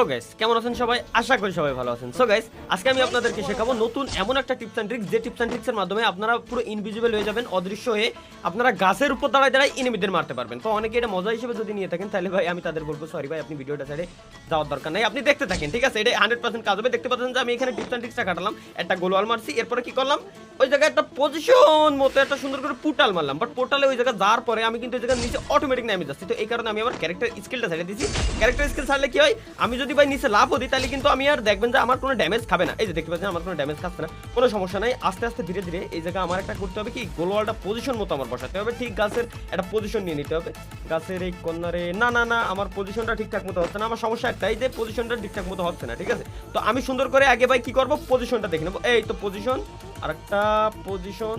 So guys কেমন আছেন সবাই? আশা করি সবাই ভালো আছেন। সো গাইস আজকে আমি আপনাদেরকে শেখাবো নতুন এমন একটা টিপস অ্যান্ড ট্রিক্স যে টিপস অ্যান্ড ট্রিক্সের মাধ্যমে আপনারা পুরো ইনভিজিবল হয়ে যাবেন, অদৃশ্য হয়ে আপনারা গাছের উপর দাঁড়ায় দাঁড়ায় মারতে পারবেন। তো অনেকে এটা মজা হিসেবে যদি নিয়ে থাকেন, তাহলে ভাই আমি তাদের বলব সরি ভাই, আপনি ভিডিওটা ছেড়ে যাওয়ার দরকার নাই। আপনি দেখতে থাকেন, ঠিক আছে? এটা হান্ড্রেড পার্সেন্ট কাজ হবে। দেখতে পাচ্ছেন যে আমি এখানে টিপস অ্যান্ড ট্রিক্সটা কাটালাম, একটা গোলওয়াল মারছি, এরপরে কি করলাম? ওই জায়গায় একটা পজিশন মতো একটা সুন্দর করে পোর্টাল মারলাম। বাট পোর্টালে ওই জায়গায় যাওয়ার পরে আমি কিন্তু ওই জায়গায় নিচে অটোমেটিক নামে যাচ্ছি। তো এই কারণে আমি আমার ক্যারেক্টার স্কিলটা ছেড়ে দিয়েছি। ক্যারেক্টার স্কিল ছাড়লে কি হয়? আমি যদি ভাই নিচে লাভ দিই তাহলে কিন্তু আমি আর দেখবেন যে আমার কোনো ড্যামেজ খাবে না। এই যে দেখতে পাচ্ছেন, আমার কোনো ড্যামেজ খাচ্ছে না। কোনো সমস্যা নাই। আস্তে আস্তে ধীরে ধীরে এই জায়গায় আমার একটা করতে হবে কি গোলওয়ালটা পজিশন মতো আমার বসাতে হবে। ঠিক গাছের একটা পজিশন নিয়ে নিতে হবে। গাছের এই কর্নারে না না না, আমার পজিশনটা ঠিকঠাক মতো হচ্ছে না। আমার সমস্যা একটাই যে পজিশনটা ঠিকঠাক মতো হচ্ছে না, ঠিক আছে? তো আমি সুন্দর করে আগে ভাই কি করব? পজিশনটা দেখে নেব। এই তো পজিশন আরেকটা পজিশন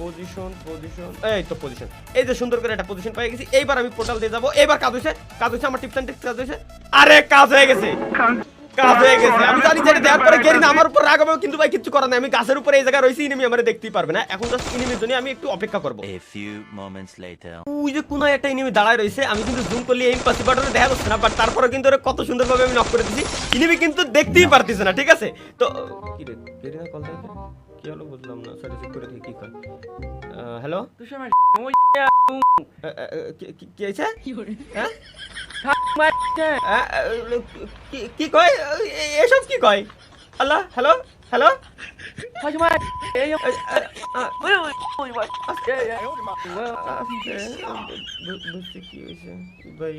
পজিশন পজিশন এই তো পজিশন এই যে সুন্দর করে একটা পজিশন পেয়ে গেছি এইবার আমি পোর্টাল দিয়ে যাব। এইবার কাজ হয়েছে কাজ হয়েছে আমার টিপস অ্যান্ড কাজ হয়েছে আরে কাজ হয়ে গেছে। কাজ হয়ে গেছে। আমি জানি যেটা দেওয়ার পরে গেরি আমার উপর রাগ হবে কিন্তু ভাই কিছু করার নাই। আমি গাছের উপরে এই জায়গায় রয়েছি ইনিমি আমার দেখতেই পারবে না। এখন জাস্ট ইনিমির জন্য আমি একটু অপেক্ষা করব. ওই যে কোনায় একটা ইনিমি দাঁড়ায় রয়েছে আমি কিন্তু জুম করলে এই পাশে বাটনে দেখা যাচ্ছে না বাট তারপরে কিন্তু ওরা কত সুন্দরভাবে আমি নক করে দিছি। ইনিমি কিন্তু দেখতেই পারতেছে না ঠিক আছে? তো কি রে দেরি কল থেকে কি হলো বুঝলাম না সরি চেক করে দেখি কি কয় হ্যালো কি হয়েছে হ্যাঁ কি- কি কয় এসব কি কয় আল্লাহ হ্যালো হ্যালো বুঝছি কি হয়েছে ভাই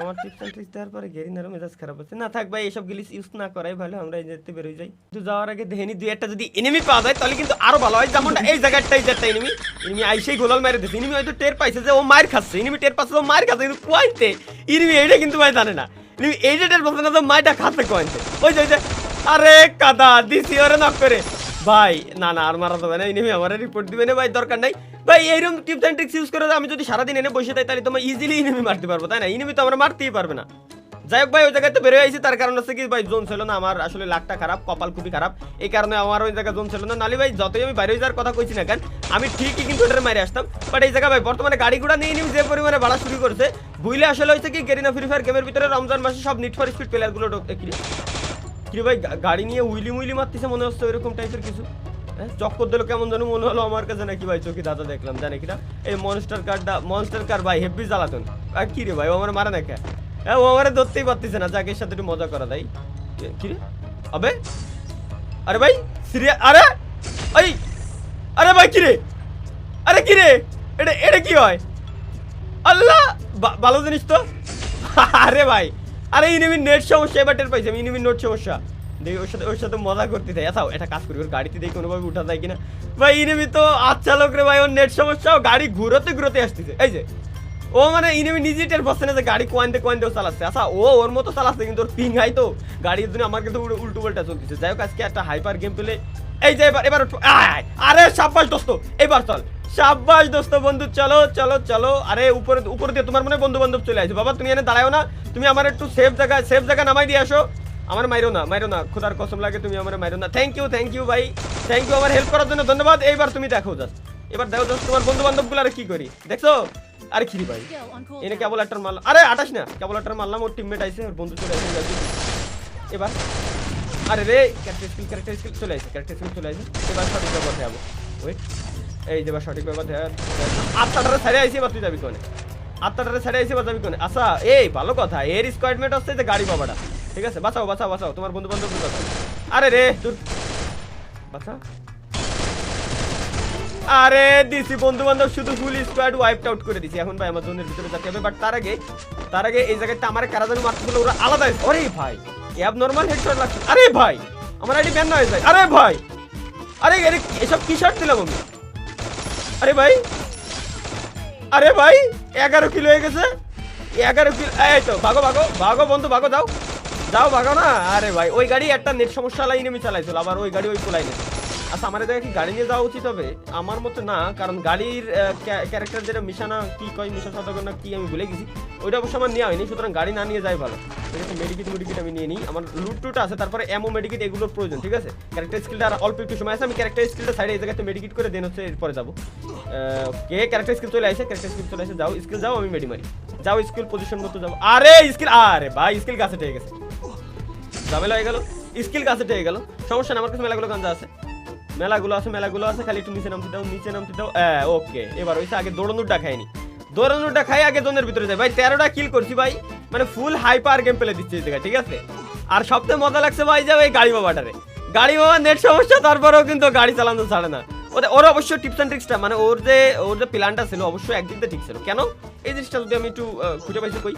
আমার টিপস অ্যান্ড ট্রিক্স দেওয়ার পরে গেরিনারও মেজাজ খারাপ হচ্ছে। না থাক ভাই, এসব গিলিস ইউজ না করাই ভালো, আমরা এই যেতে বেরোয় যাই। কিন্তু যাওয়ার আগে দেহেনি দুই একটা যদি এনিমি পাওয়া যায়, তাহলে কিন্তু আরও ভালো হয়। যেমনটা এই জায়গাটাই যে একটা এনিমি এনিমি আইসেই গোলাল মেরে দিচ্ছে এনিমি হয়তো টের পাইছে যে ও মার খাচ্ছে। এনিমি টের পাচ্ছে ও মার খাচ্ছে, কিন্তু কোয়াইতে এনিমি এইটা কিন্তু ভাই জানে না। এনিমি এইটা টের পাচ্ছে না তো মাইটা খাচ্ছে কোয়াইতে যে, ওই যে, আরে কাদা, দিছি, ওরে নক করে। ভাই, না না, আর মারা যাবে না এনিমি আমার রিপোর্ট দিবে না ভাই, দরকার নাই। ভাই এইরকম টিপস অ্যান্ড ট্রিক্স ইউজ করে আমি যদি সারাদিন এনে বসে থাকি, তাহলে তোমার ইজিলি এনিমি মারতে পারব, তাই না? এনিমি তো আমরা মারতেই পারবে না। যাই হোক ভাই, ওই জায়গায় তো বেরোয় আইছি, তার কারণ হচ্ছে কি, ভাই জোন ছিল না, আমার আসলে লাখটা খারাপ, কপাল খুবই খারাপ। এই কারণে আমার ওই জায়গায় জোন ছিল না। নালি ভাই, যতই আমি বাইরে যাওয়ার কথা কইছি না কেন, আমি ঠিকই কিন্তু ওটার মারে আসতাম। বাট এই জায়গায় ভাই, বর্তমানে গাড়ি ঘোড়া নিয়ে নিম যে পরিমাণে বাড়া শুরু করছে বুঝলে আসলে হয়েছে কি, গেরিনা ফ্রি ফায়ার গেমের ভিতরে রমজান মাসে সব নিট ফর স্পিড প্লেয়ারগুলো কি কি ভাই গাড়ি নিয়ে উইলি মুইলি মারতেছে মনে হচ্ছে এরকম টাইপের কিছু? হ্যাঁ, চক্কর দিল কেমন যেন মনে হলো আমার কাছে নাকি ভাই চোখে দাদা দেখলাম জানে কিনা এই মনস্টার কারটা মনস্টার কার ভাই হেভি জ্বালাতন। আর কি রে ভাই ও আমার মারে কে? হ্যাঁ ও আমার ধরতেই পারতেছে না যাকে সাথে একটু মজা করা দেয় কি রে? আবে? আরে ভাই সিরিয়া আরে! এই আরে ভাই কি রে? আরে কি রে? এটা এটা কি হয়? আল্লাহ! ভালো জিনিস তো? আরে ভাই! আরে ইনিমি নেট সমস্যা, এবার টের পাইছি আমি ইনিমি নোট সমস্যা। দেখি, ওর সাথে ওর সাথে মজা করতে চাই। এসাও এটা কাজ করি, ওর গাড়িতে দেখি কোনোভাবে উঠা যায় কিনা। ভাই ইনিমি তো আচ্ছা লোক রে ভাই, ওর নেট সমস্যা, ও গাড়ি ঘুরোতে ঘুরোতে আসতেছে। এই যে ও মানে ইনিমি নিজে টের পাচ্ছে না যে গাড়ি কোয়ান্তে কোয়ান্তেও চালাচ্ছে। আচ্ছা ও ওর মতো চালাচ্ছে কিন্তু ওর পিং হাই তো। গাড়ির জন্য আমার কিন্তু উল্টো- পাল্টা চলতেছে। যাই হোক, আজকে একটা হাইপার গেম পেলে এই যে এবার এবার আরে, সাব্বাস দোস্ত, এবার চল। সাব্বাস দোস্ত, বন্ধু, চলো চলো চলো। আরে, উপরে উপরে দিয়ে তোমার মনে বন্ধু বান্ধব চলে আসবে বাবা, তুমি এনে দাঁড়াও না। তুমি আমার একটু সেফ জায়গায় সেফ জায়গা নামাই দিয়ে আসো। আমার মাইরো না মাইরো না। খোদার কসম লাগে তুমি আমার মাইরো না। থ্যাংক ইউ থ্যাংক ইউ ভাই। থ্যাংক ইউ আমার হেল্প করার জন্য ধন্যবাদ। এইবার তুমি দেখো জাস্ট এবার দেখো জাস্ট তোমার বন্ধু বান্ধবগুলো কি করি। দেখছ? আরে খিরি ভাই। এনে কেবল একটা মারলাম। আরে আটাস না। কেবল একটা মারলাম ওর টিমমেট আইছে ওর বন্ধু চলে আসে এবার। আরে রে ক্যারেক্টার স্কিল ক্যারেক্টার স্কিল চলে আসে ক্যারেক্টার স্কিল চলে আসে এবার সঠিক ব্যবহার দেবো ওয়েট এই যে এবার সঠিক ব্যবহার দেওয়া আটটাটারে ছাড়ে আইসি এবার তুই যাবি কোনে? আটটাটারে ছাড়ে আইসি এবার যাবি কোনে? আচ্ছা এই ভালো কথা এর স্কোয়াডমেট হচ্ছে যে গাড়ি পাবাটা ঠিক আছে বাঁচাও বাঁচাও বাঁচাও তোমার বন্ধু বান্ধব আরে রে দূর বাঁচা। আরে দিছি বন্ধু বান্ধব শুধু ফুল স্কোয়াড ওয়াইপড আউট করে দিছি। এখন ভাই আমার জোনের ভিতরে যেতে হবে বাট তার আগে তার আগে এই জায়গাতে আমার কারা মারতে বলে ওরা আলাদা আরে ভাই অ্যাব নরমাল হেডশট লাগছে। আরে ভাই, আমার আইডি ব্যান হয়ে যায়। আরে ভাই, আরে আরে এসব কি শার্ট দিলাম আমি আরে ভাই আরে ভাই, এগারো কিলো হয়ে গেছে। এগারো কিলো এই তো, ভাগো ভাগো ভাগো বন্ধু, ভাগো দাও দাও ভাগো না। আরে ভাই, ওই গাড়ি একটা নেট সমস্যা লাইনে আমি চালাইছিল আবার ওই গাড়ি ওই পোলাই নেই। আচ্ছা আমার জায়গায় কি গাড়ি নিয়ে যাওয়া উচিত হবে? আমার মতে না, কারণ গাড়ির ক্যারেক্টার যেটা মিশানা, কি কয়, মিশা সদাগর না কি, আমি ভুলে গেছি। ওইটা অবশ্য আমার নেওয়া হয়নি, সুতরাং গাড়ি না নিয়ে যাই ভালো। ঠিক আছে মেডিকেট মেডিকেট আমি নিয়ে নিই। আমার লুট টুট আছে, তারপরে এমও মেডিকেট এগুলোর প্রয়োজন, ঠিক আছে? ক্যারেক্টার স্কিলটা আর অল্প একটু সময় আছে, আমি ক্যারেক্টার স্কিলটা সাইডে এই জায়গাতে মেডিকেট করে দেন হচ্ছে এরপরে যাব। কে ক্যারেক্টার স্কিল চলে আসে ক্যারেক্টার স্কিল চলে আসে, যাও স্কিল যাও, আমি মেডি মারি যাও স্কিল পজিশন মতো যাও আরে স্কিল আরে ভাই স্কিল কাছে ঠিক গেছে। ঝামেলা হয়ে গেল স্কিল কাছে হয়ে গেল। সমস্যা না আমার কাছে মেলাগুলো গাঞ্জা আছে। মেলাগুলো আছে মেলাগুলো আছে, খালি একটু নিচে নামতে দাও, নিচে নামতে দাও। হ্যাঁ ওকে। এবার হয়েছে আগে দৌড়ানোরটা খাইনি দৌড়ানোরটা খাই আগে জনের ভিতরে যাই। ভাই, তেরোটা কিল করছি ভাই। মানে ফুল হাইপার গেম পেলে দিচ্ছে এই ঠিক আছে? আর সবথেকে মজা লাগছে ভাই যে ওই গাড়ি বাবাটারে। গাড়ি বাবা নেট সমস্যা, তারপরেও কিন্তু গাড়ি চালানো ছাড়ে না। ওদের, ওর অবশ্য টিপস অ্যান্ড ট্রিক্সটা মানে ওর যে ওর যে প্ল্যানটা ছিল, অবশ্যই একদিক ঠিক ছিল। কেন? এই জিনিসটা যদি আমি একটু খুঁজে পাইছি কই?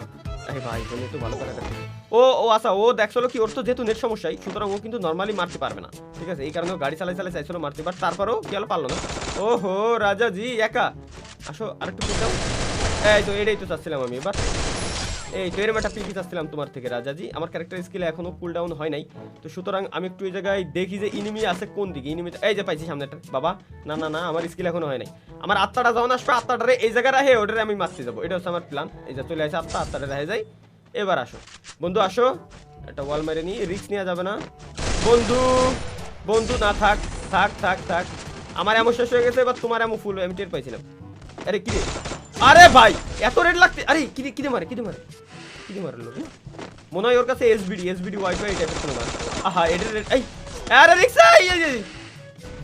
আরে ভাই, একটু ভালো করে দেখো। ও ও আচ্ছা ও দেখছিল কি, ওর তো যেহেতু নেট সমস্যাই, সুতরাং ও কিন্তু নর্মালি মারতে পারবে না। ঠিক আছে, এই কারণে ও গাড়ি চালাই চালাই চাইছিল মারতে বাট তারপরেও কি হলো, পারল না। ও হো রাজা জি একা। আসো, আরেকটু দাও এই তো, এটাই তো চাচ্ছিলাম আমি এবার এই তো এরম একটা পিকি চাচ্ছিলাম তোমার থেকে, রাজাজি। আমার ক্যারেক্টার স্কিল এখনও কুল ডাউন হয় নাই। তো সুতরাং আমি একটু এই জায়গায় দেখি যে ইনিমি আছে কোন দিকে। ইনিমি এই যে পাইছি সামনেটা বাবা, না না না, আমার স্কিল এখনও হয় নাই। আমার আত্মাটা যখন আসবে আত্মাটারে এই জায়গায় রাখে ওটারে আমি মারতে যাব। এটা হচ্ছে আমার প্ল্যান এই যে চলে আসে আত্মা আত্মাটা রাখে যাই। এবার আসো। বন্ধু, আসো। একটা ওয়াল মেরে নি রিস্ক নেওয়া যাবে না। বন্ধু বন্ধু, না, থাক থাক থাক থাক। আমার এমন শেষ হয়ে গেছে, এবার তোমার এমন ফুল আমি টের পাইছিলাম। আরে কিরে আরে ভাই, এত রেট লাগতে আরে, কি রে কি রে মারে কিরে মারে? কি রে মারলো রে মনে হয় ওর কাছে এসবিডি এসবিডি ওয়াইফাই টাইপের কোনো মার আহা, এটা রে- এই, আরে রিক্সা এই।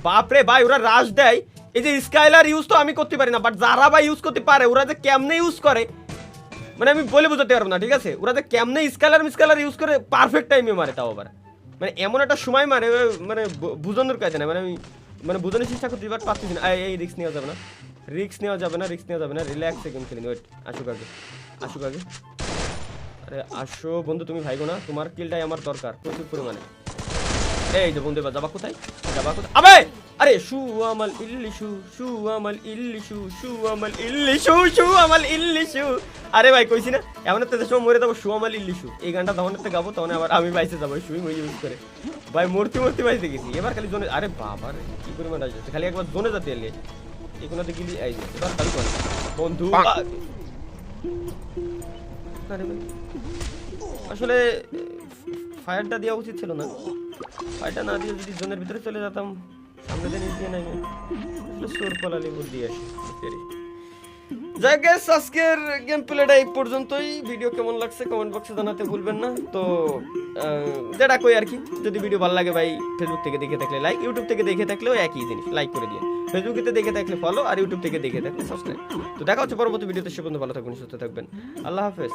বাপরে ভাই, ওরা রাশ দেয়। এই যে স্কাইলার ইউজ তো আমি করতে পারি না বাট যারা ভাই ইউজ করতে পারে, ওরা যে কেমনে ইউজ করে মানে আমি বলে বোঝাতে পারব না, ঠিক আছে? ওরা যে কেমনে স্কালার মিসকালার ইউজ করে পারফেক্ট টাইমে মারে তাও আবার। মানে এমন একটা সময় মারে মানে বুঝানোর কাজে না মানে আমি মানে বুঝানোর চেষ্টা করতে বাট পারতেছি না। এই- রিস্ক নেওয়া যাবে না। রিস্ক নেওয়া যাবে না রিস্ক নেওয়া যাবে না। রিল্যাক্স গেম খেলিনি ওয়েট আসুক আগে। আসুক আগে। আরে আসো, বন্ধু, তুমি ভাইগো না। তোমার কিলটাই আমার দরকার প্রচুর পরিমাণে। এই যে বন্ধু যাবা কোথায়? যাবা কোথায়? আবে! আরে শু আমাল ইল্লিশু শু আমাল ইল্লিশু শু আমাল ইল্লিশু শু আমাল ইল্লিশু। আরে ভাই কইছি না এমন একটা সময় মরে যাব শু আমাল ইল্লিশু। এই গানটা তখন একটা গাবো তখন আবার আমি বাইসে যাব শুই মই ইউজ করে। ভাই মূর্তি মূর্তি বাইসে গেছি। এবার খালি জোনে আরে বাবা রে কি পরিমাণ আসছে খালি একবার জোনে যাতে এলে। কোনাতে গেলি এই যে, এবার কর। বন্ধু আসলে ফায়ারটা দেওয়া উচিত ছিল না। ফায়ারটা না দিয়ে যদি জোনের ভিতরে চলে যেতাম সামনে নাই। সোর পালালি বুদ্ধি আসে যাই গেস আজকের গেম প্লেটা এই পর্যন্তই। ভিডিও কেমন লাগছে কমেন্ট বক্সে জানাতে ভুলবেন না। তো যেটা কই আর কি, যদি ভিডিও ভালো লাগে ভাই ফেসবুক থেকে দেখে থাকলে লাইক ইউটিউব থেকে দেখে থাকলেও একই জিনিস লাইক করে দিন ফেসবুকে দেখে থাকলে ফলো আর ইউটিউব থেকে দেখে থাকলে সাবস্ক্রাইব তো দেখা হচ্ছে পরবর্তী ভিডিওতে সে পর্যন্ত ভালো থাকবেন সুস্থ থাকবেন। আল্লাহ হাফেজ।